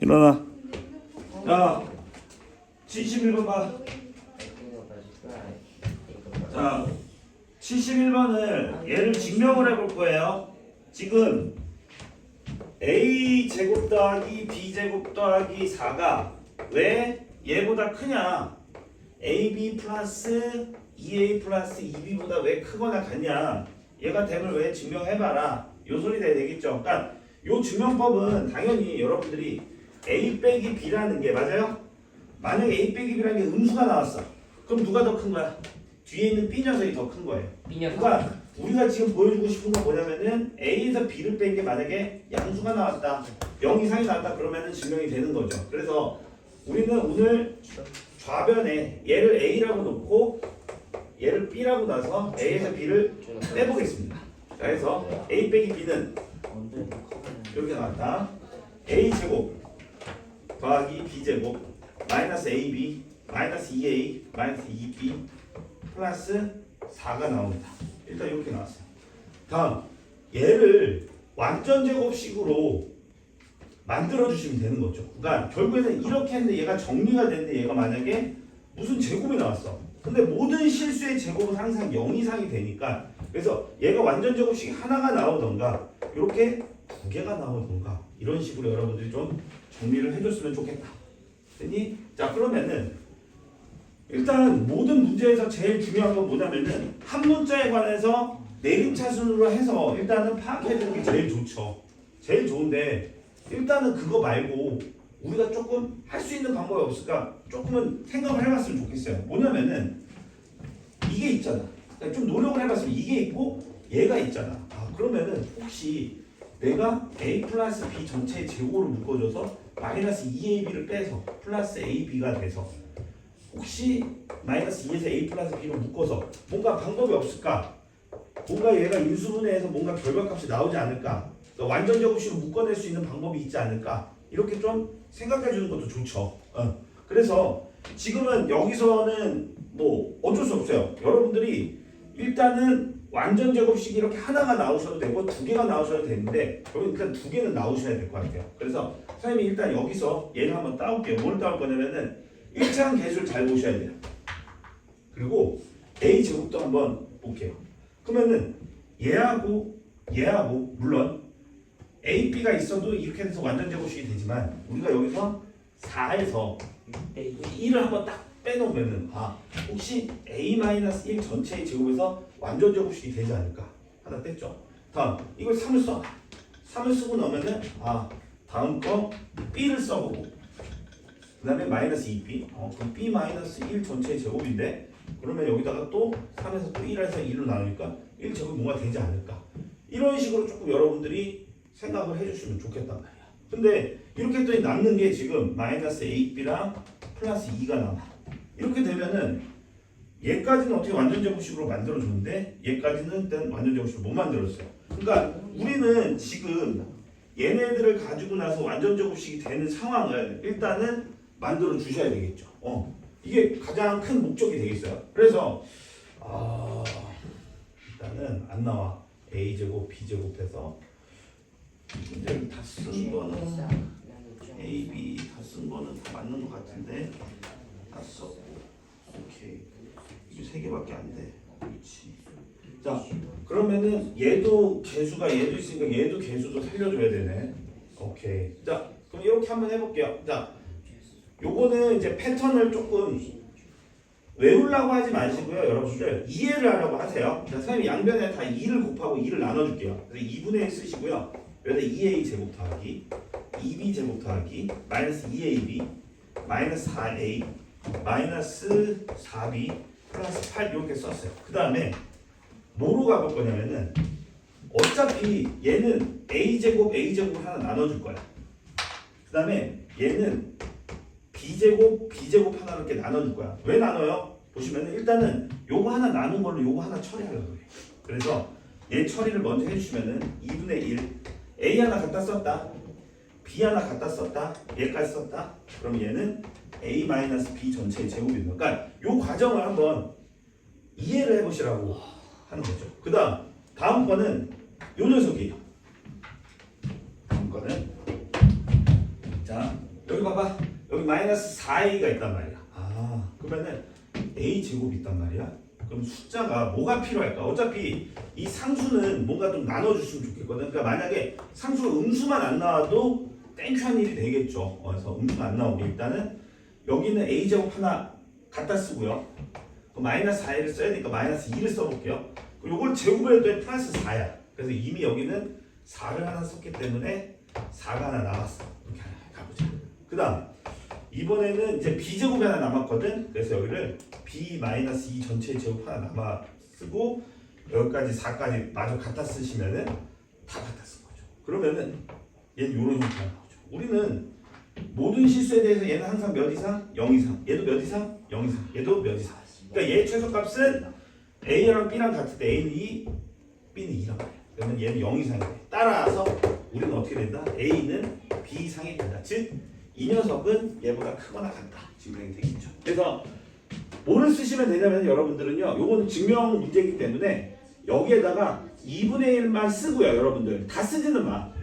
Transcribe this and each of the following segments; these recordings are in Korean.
일어나. 자, 71번 봐. 자, 71번을 얘를 증명을 해볼 거예요. 지금 a 제곱 더하기 b 제곱 더하기 4가 왜 얘보다 크냐? ab 플러스 2a 플러스 2b보다 왜 크거나 같냐? 얘가 됨을 왜 증명해봐라. 요 소리 돼야 되겠죠. 그러니까 요 증명법은 당연히 여러분들이 a 빼기 b라는 게 맞아요? 만약에 a 빼기 b라는 게 음수가 나왔어. 그럼 누가 더 큰 거야? 뒤에 있는 b 녀석이 더 큰 거예요. 삐녀석 그러니까 우리가 지금 보여주고 싶은 건 뭐냐면은 A에서 B를 뺀 게 만약에 양수가 나왔다 0 이상이 나왔다 그러면은 증명이 되는 거죠 그래서 우리는 오늘 좌변에 얘를 A라고 놓고 얘를 B라고 놔서 A에서 B를 빼보겠습니다 자, 그래서 A 빼기 B는 이렇게 나왔다 A 제곱 더하기 B 제곱 마이너스 AB 마이너스 2A 마이너스 2B 플러스 4가 나옵니다. 일단 이렇게 나왔어요. 다음 얘를 완전 제곱식으로 만들어 주시면 되는 거죠. 그러니까 결국에는 이렇게 했는데 얘가 정리가 됐는데 얘가 만약에 무슨 제곱이 나왔어. 근데 모든 실수의 제곱은 항상 0 이상이 되니까 그래서 얘가 완전 제곱식이 하나가 나오던가 이렇게 두 개가 나오던가 이런 식으로 여러분들이 좀 정리를 해줬으면 좋겠다. 됐니? 자 그러면은 일단 모든 문제에서 제일 중요한 건 뭐냐면은 한 문자에 관해서 내림차순으로 해서 일단은 파악해주는 게 제일 좋죠. 제일 좋은데 일단은 그거 말고 우리가 조금 할 수 있는 방법이 없을까? 조금은 생각을 해봤으면 좋겠어요. 뭐냐면은 이게 있잖아. 그러니까 좀 노력을 해봤으면 이게 있고 얘가 있잖아. 아 그러면은 혹시 내가 a 플러스 b 전체의 제곱으로 묶어줘서 마이너스 2ab를 빼서 플러스 ab가 돼서 혹시 마이너스 2에서 a 플러스 b로 묶어서 뭔가 방법이 없을까? 뭔가 얘가 인수분해해서 뭔가 결과값이 나오지 않을까? 그러니까 완전 제곱식으로 묶어낼 수 있는 방법이 있지 않을까? 이렇게 좀 생각해 주는 것도 좋죠. 어. 그래서 지금은 여기서는 뭐 어쩔 수 없어요. 여러분들이 일단은 완전 제곱식이 이렇게 하나가 나오셔도 되고 두 개가 나오셔도 되는데 여기 일단 두 개는 나오셔야 될 것 같아요. 그래서 선생님이 일단 여기서 얘를 한번 따올게요. 뭘 따올 거냐면은 1차항 계수를 잘 보셔야 돼요. 그리고 A 제곱도 한번 볼게요. 그러면은 얘하고 얘하고 물론 A, B가 있어도 이렇게 돼서 완전 제곱식이 되지만 우리가 여기서 4에서 1을 한번 딱 빼놓으면은 아 혹시 A-1 전체의 제곱에서 완전 제곱식이 되지 않을까 하나 뺐죠. 다음 이걸 3을 써. 3을 쓰고 나면은 아 다음 거 B를 써보고 그 다음에 마이너스 2b 어, 그럼 b 마이너스 1 전체의 제곱인데 그러면 여기다가 또 3에서 또 1에서 1로 나누니까 1 제곱이 뭔가 되지 않을까 이런 식으로 조금 여러분들이 생각을 해주시면 좋겠단 말이야 근데 이렇게 했더니 남는 게 지금 마이너스 8b랑 플러스 2가 남아 이렇게 되면은 얘까지는 어떻게 완전 제곱식으로 만들어줬는데 얘까지는 일단 완전 제곱식으로 못 만들었어요 그러니까 우리는 지금 얘네들을 가지고 나서 완전 제곱식이 되는 상황을 일단은 만들어 주셔야 되겠죠. 어. 이게 가장 큰 목적이 되겠어요. 그래서 아, 일단은 안 나와. a 제곱 b 제곱해서 문제를 다쓴 거는 a b 다 쓴 거는 다 맞는 것 같은데 다세 개밖에 안 돼. 그렇지. 자 그러면은 얘도 개수가 얘도 있으니까 얘도 개수도 살려줘야 되네. 오케이. 자 그럼 이렇게 한번 해볼게요. 자 요거는 이제 패턴을 조금 외우려고 하지 마시고요, 여러분들 이해를 하려고 하세요. 자, 선생님이 양변에 다 2를 곱하고 2를 나눠줄게요. 그래서 2분의 1 쓰시고요. 여기다 2a 제곱 더하기 2b 제곱 더하기 마이너스 2ab 마이너스 4a 마이너스 4b 플러스 8 이렇게 썼어요. 그 다음에 뭐로 가볼 거냐면은 어차피 얘는 a 제곱 a 제곱 하나 나눠줄 거야. 그 다음에 얘는 b제곱 b제곱 하나 이렇게 나눠줄 거야. 왜 나눠요? 보시면 일단은 요거 하나 나눈 걸로 요거 하나 처리하려고 그래. 그래서 얘 처리를 먼저 해주시면은 2분의 1 a 하나 갖다 썼다. B 하나 갖다 썼다. 얘까지 썼다. 그럼 얘는 a 마이너스 b 전체의 제곱입니다. 그러니까 요 과정을 한번 이해를 해보시라고 하는 거죠. 그 다음 다음 거는 요 녀석이에요. 다음 거는 자 봐봐. 여기 마이너스 4a가 있단 말이야. 아 그러면은 a 제곱이 있단 말이야. 그럼 숫자가 뭐가 필요할까? 어차피 이 상수는 뭔가 좀 나눠주시면 좋겠거든. 그러니까 만약에 상수가 음수만 안 나와도 땡큐한 일이 되겠죠. 어, 그래서 음수가 안 나오게 일단은 여기는 a 제곱 하나 갖다 쓰고요. 그 마이너스 4를 써야 되니까 마이너스 2를 써볼게요. 그리고 이걸 제곱해도 플러스 4야. 그래서 이미 여기는 4를 하나 썼기 때문에 4가 하나 나왔어. 이렇게 하나 가보자. 그 다음 이번에는 이제 b 제곱이 하나 남았거든. 그래서 여기를 b 마이너스 2 전체 제곱 하나 남아 쓰고 여기까지 4까지 마저 갖다 쓰시면은 다 갖다 쓴 거죠. 그러면은 얘는 이런 형태가 나오죠. 우리는 모든 실수에 대해서 얘는 항상 몇 이상? 0 이상. 얘도 몇 이상? 0 이상. 얘도 몇 이상. 그러니까 얘 최소값은 A랑 B랑 같을 때 A는 2, B는 2란 말이야. 그러면 얘는 0 이상이 돼. 따라서 우리는 어떻게 된다? A는 B 이상이 된다. 즉, 이 녀석은 얘보다 크거나 같다. 증명이 되겠죠. 그래서 뭐를 쓰시면 되냐면 여러분들은요. 요거는 증명 문제이기 때문에 여기에다가 2분의 1만 쓰고요. 여러분들. 다 쓰지는 마.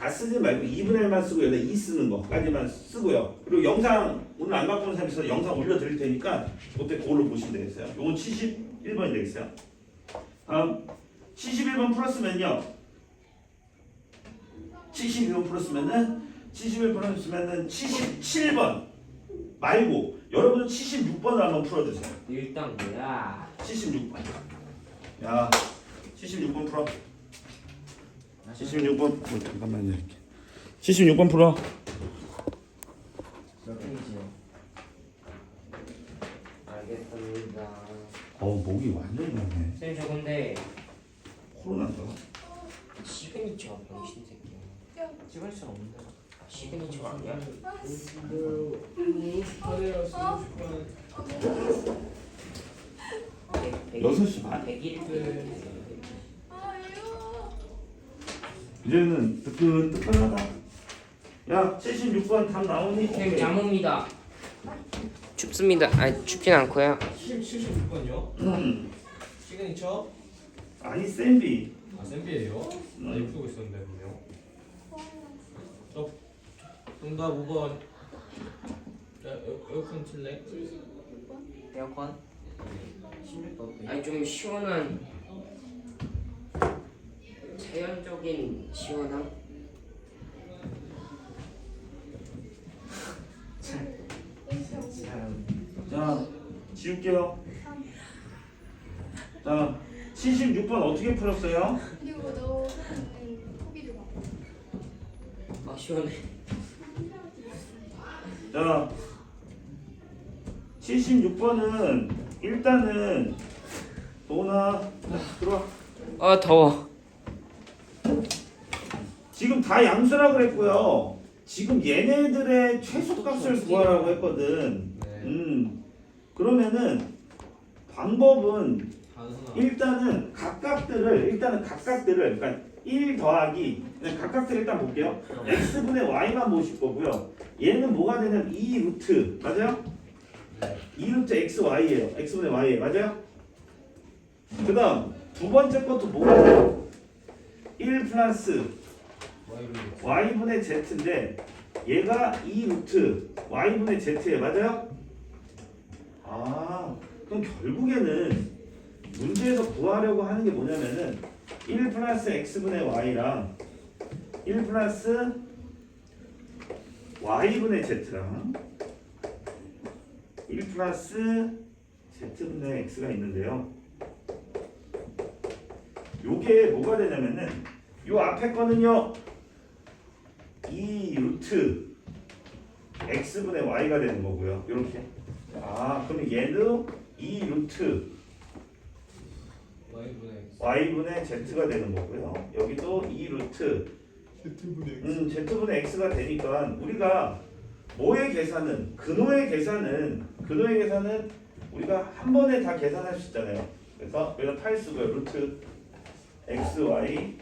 다 쓰지 말고 2분의 1만 쓰고 여기다 2 쓰는 거까지만 쓰고요. 그리고 영상 오늘 안 바꾸는 사람에서 영상 올려드릴 테니까 그때 그걸로 보시면 되겠어요. 요건 71번이 되겠어요. 다음 71번 풀었으면요. 72번 풀었으면은 71 풀었으면은 77번 말고 여러분은 76번을 한번 풀어주세요. 일단 뭐야? 76번. 야, 76번 풀어. 76번 어, 잠깐만요 이렇게. 76번 풀어. 몇 페이지요? 알겠습니다. 어 목이 완전 나네. 선생님 저 근데 코로나인가? 시그니처 병신 새끼야. 찍을 수 없는데. 아, 시그니처 아니야? 여섯 시 반. 101. 이제는 뜨끈뜨끈하다. 야, 76번 답 나오니? 선생님 잠옵니다. 춥습니다. 아니 춥진 않고요. 76번요. 음, 시그니처. 아니 샌비. 아 쌤비예요. 아 이거 풀고 있었는데 분명. 저 정답 5번. 자, 에- 에어컨 칠래? 에어컨? 16번. 아니 좀 시원한 자연적인 시원함? 자, 지울게요. 자, 76번 어떻게 풀었어요? 그리고 너 봐. 아 시원해. 자, 76번은 일단은 도나 들어와. 아 더워. 다 양수라 그랬고요. 지금 얘네들의 최소값을 구하라고 했거든. 네. 음, 그러면은 방법은. 일단은 각각들을 일단은 각각들을 그러니까 1 더하기 그냥 각각들 일단 볼게요. x분의 y만 보실 거고요. 얘는 뭐가 되냐면 2 루트 맞아요? 네. 2 루트 x y예요. x분의 y예요. 맞아요? 그다음 두 번째 것도 뭐가 돼요? 1 플러스 y분의 z인데 얘가 2 루트 y분의 z예요. 맞아요? 아 그럼 결국에는 문제에서 구하려고 하는 게 뭐냐면은 1 플러스 x분의 y랑 1 플러스 y분의 z랑 1 플러스 z분의 x가 있는데요. 요게 뭐가 되냐면은 요 앞에 거는요 2 루트 x분의 y가 되는 거고요. 이렇게. 아, 그럼 얘도 2 루트 y분의 z가 되는 거고요. 여기도 2 루트 음, z분의 x가 되니까 우리가 뭐의 계산은 근호의 계산은 근호의 계산은 우리가 한 번에 다 계산할 수 있잖아요. 그래서 여기다 8 쓰고요. 루트 x y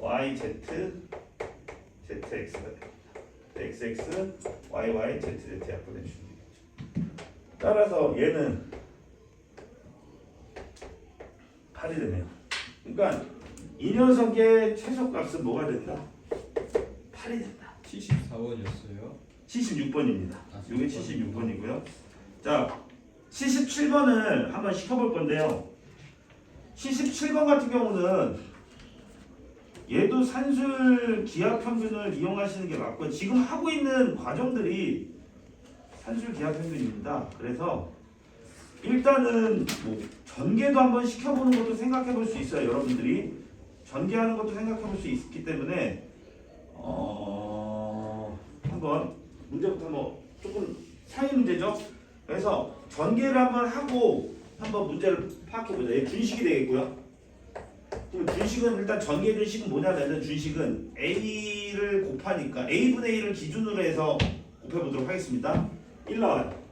y z z x가 됩니다. x x y y z z 약분해 주시면 되겠죠. 따라서 얘는 8이 되네요. 그러니까 이 녀석의 최소값은 뭐가 된다? 8이 된다. 74원이었어요. 76번입니다. 아, 이게 76번이고요. 자, 77번을 한번 시켜볼 건데요. 77번 같은 경우는 얘도 산술 기하 평균을 이용하시는 게 맞고 지금 하고 있는 과정들이 산술 기하 평균입니다. 그래서 일단은 뭐 전개도 한번 시켜보는 것도 생각해 볼 수 있어요. 여러분들이 전개하는 것도 생각해 볼 수 있기 때문에 어 한번 문제부터 뭐 조금 상위 문제죠. 그래서 전개를 한번 하고 한번 문제를 파악해 보자. 얘 준식이 되겠고요. 그럼 준식은 일단 전개 준식은 뭐냐면은 준식은 a를 곱하니까 a 분의 1을 기준으로 해서 곱해 보도록 하겠습니다. 1 나와요.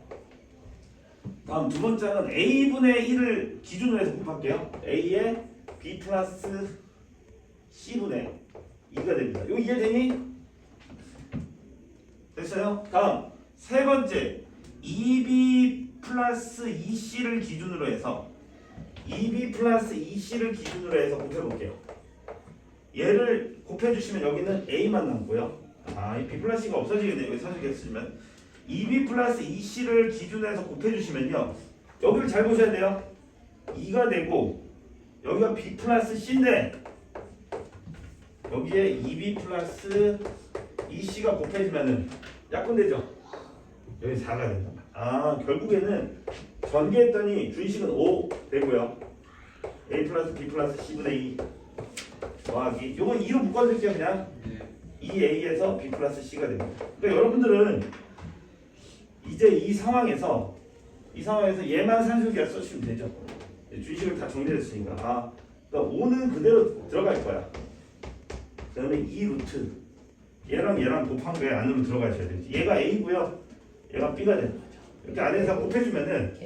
다음 두 번째는 a 분의 1을 기준으로 해서 곱할게요. a에 b 플러스 c 분의 2가 됩니다. 이거 이해되니? 됐어요? 다음 세 번째 2b 플러스 2c를 기준으로 해서 2b 플러스 2c를 기준으로 해서 곱해볼게요. 얘를 곱해주시면 여기는 a만 남고요. 아, 이 b 플러스 c가 없어지겠네요. 여기 사주겠으면 2b 플러스 2c를 기준으로 해서 곱해주시면요. 여기를 잘 보셔야 돼요. 2가 되고 여기가 b 플러스 c인데 여기에 2b 플러스 2c가 곱해지면은 약분되죠. 여기 4가 된다. 아 결국에는 전개했더니 준식은 5 되고요. a 플러스 b 플러스 c분의 2 더하기 요건 2로 묶어드릴게요 그냥 네. 2a에서 b 플러스 c가 됩니다. 그러니까 여러분들은 이제 이 상황에서 이 상황에서 얘만 산술기가 써주시면 되죠. 주식을 다 정리했으니까 아 그러니까 5는 그대로 들어갈 거야. 그 다음에 2 루트 얘랑 얘랑 곱한 거에 안으로 들어가셔야 되지. 얘가 a고요. 얘가 b가 거죠. 이렇게 안에서 곱해주면은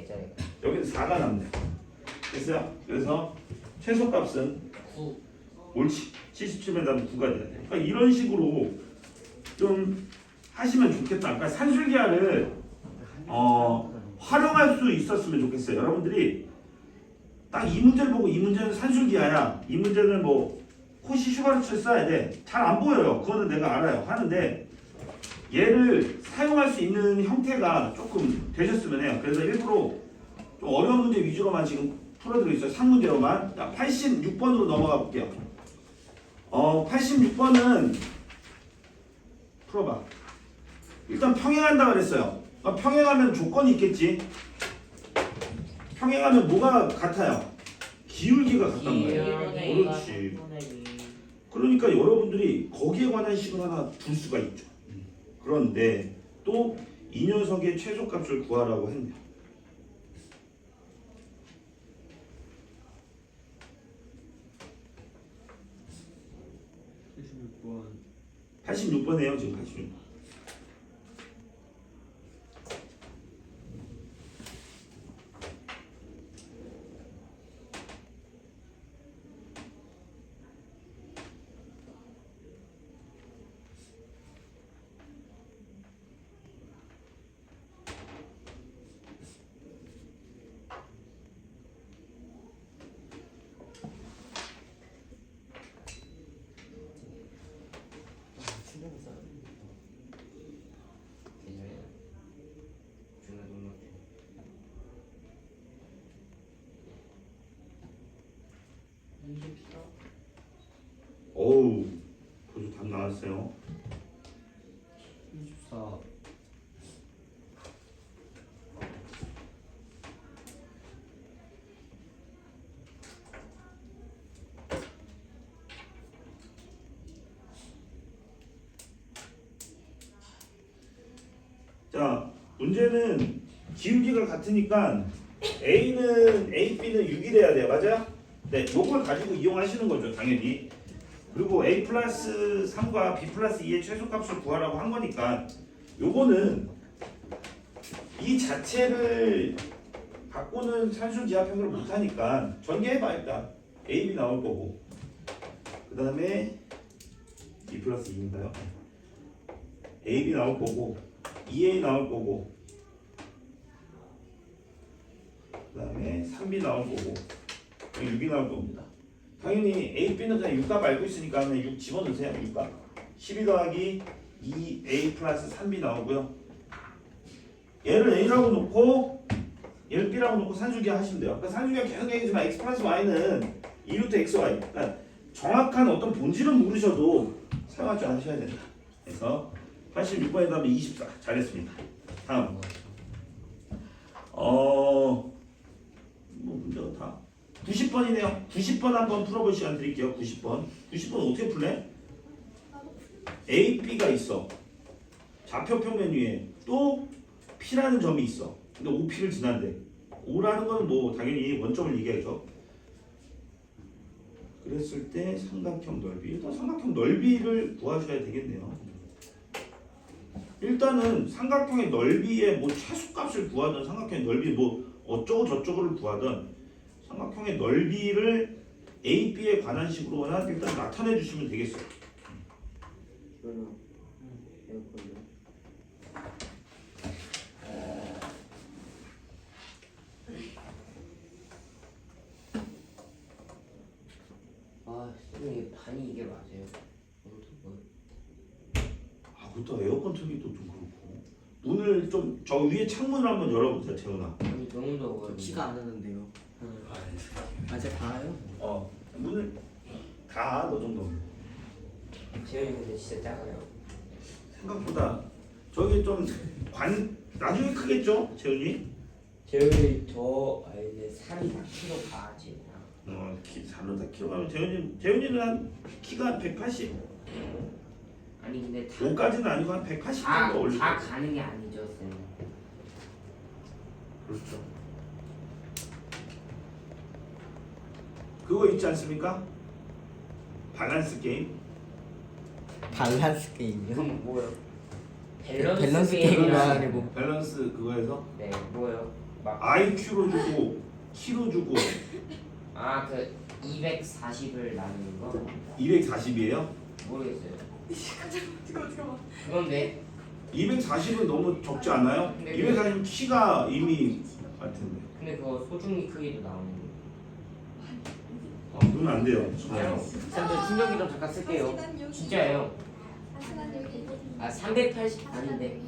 여기는 4가 남네. 됐어요? 그래서 최소값은 9 옳지. 77면 다음 9가 돼야 돼. 그러니까 이런 식으로 좀 하시면 좋겠다. 그러니까 산술기하를 어, 활용할 수 있었으면 좋겠어요. 여러분들이 딱 이 문제를 보고 이 문제는 산술기하야. 이 문제는 뭐 코시 슈바르츠를 써야 돼. 잘 안 보여요. 그거는 내가 알아요. 하는데 얘를 사용할 수 있는 형태가 조금 되셨으면 해요. 그래서 일부러 좀 어려운 문제 위주로만 지금 풀어드리고 있어요. 3문제로만. 자, 86번으로 넘어가 볼게요. 어, 86번은 풀어봐. 일단 평행한다 그랬어요. 어, 평행하면 조건이 있겠지. 평행하면 뭐가 같아요? 기울기가 같단 말이에요. 그렇지. 그러니까 여러분들이 거기에 관한 식을 하나 둘 수가 있죠. 그런데 또 이 녀석의 최소값을 구하라고 했네요. 번 86번이에요 지금 86번. 충분히 써야 계좌에 중간 등록 어우 벌써 답 나왔어요. 24 자 문제는 기울기가 같으니까 A는 A, B는 6이 돼야 돼요. 맞아요? 네, 요걸 가지고 이용하시는 거죠, 당연히. 그리고 A 플러스 3과 B 플러스 2의 최소값을 구하라고 한 거니까 요거는 이 자체를 갖고는 산술 기하평을 못하니까 전개해봐 일단 A, B 나올 거고 그 다음에 B 플러스 2인가요? A, B 나올 거고 2A 나올 거고 그 다음에 3B 나올 거고 6이 나올 겁니다 당연히 A, B는 그냥 6값 알고 있으니까 그냥 6 집어넣으세요 6값 12 더하기 2a 플러스 3b 나오고요. 얘를 a라고 놓고 얘를 b라고 놓고 산수기 하시면 돼요. 그러니까 산수기가 계속 얘기지만 x 플러스 y는 2루트 xy. 그러니까 정확한 어떤 본질은 모르셔도 사용할 줄 아셔야 된다. 그래서 86번에 답은 24. 잘했습니다. 다음. 어, 뭐 문제가 다 90번이네요. 90번 한번 풀어볼 시간 드릴게요. 90번. 90번 어떻게 풀래? A, B가 있어. 좌표 평면 위에 또 P라는 점이 있어. 근데 OP를 지난대. O라는 건 뭐 당연히 원점을 얘기하죠. 그랬을 때 삼각형 넓이. 일단 삼각형 넓이를 구하셔야 되겠네요. 일단은 삼각형의 넓이의 뭐 최소값을 구하든 삼각형의 넓이 뭐 어쩌고 저쩌고를 구하든 삼각형의 넓이를 A, B에 관한 식으로나 일단 나타내 주시면 되겠어요. 아, 선생님 반이 이게 맞아요? 아무튼 뭐. 아, 그것도 에 어컨 틀기도 좀 그렇고. 문을 좀 저 위에 창문을 한번 열어보세요, 재훈아. 아니 너무 더워요. 키가 안 하는데요. 아, 제가 다요? 어, 문을 다너 정도면. 재현이 근데 진짜 작아요. 생각보다 저기 좀 관 나중에 크겠죠, 재훈이? 재현이 저 아이는 살이 4kg 바지. 어, 키 살로 다 키로가면 재훈이 재훈이는 한 키가 180. 아니 근데 다 5까지는 아니고 한 180 다, 정도 올릴 다 거예요. 가는 게 아니죠, 쌤. 그렇죠. 그거 있지 않습니까? 밸런스 게임. 밸런스 게임이요? 이건 뭐예요? 밸런스, 밸런스 게임이 게임이라는 아니고 밸런스 그거에서 네, 뭐예요? 막 IQ로 주고 키로 주고 아, 그 240을 나누는 거 240이에요. 모르겠어요. 잠깐만 잠깐만 그건데 240은 너무 적지 않아요? 네. 240 키가 이미 같은데. 근데 그거 소중히 크기도 나오는 거. 아, 그러면 안 돼요. 진짜요? 쌤, 저 충전기 좀 잠깐 쓸게요. 진짜예요. 아, 380 아닌데.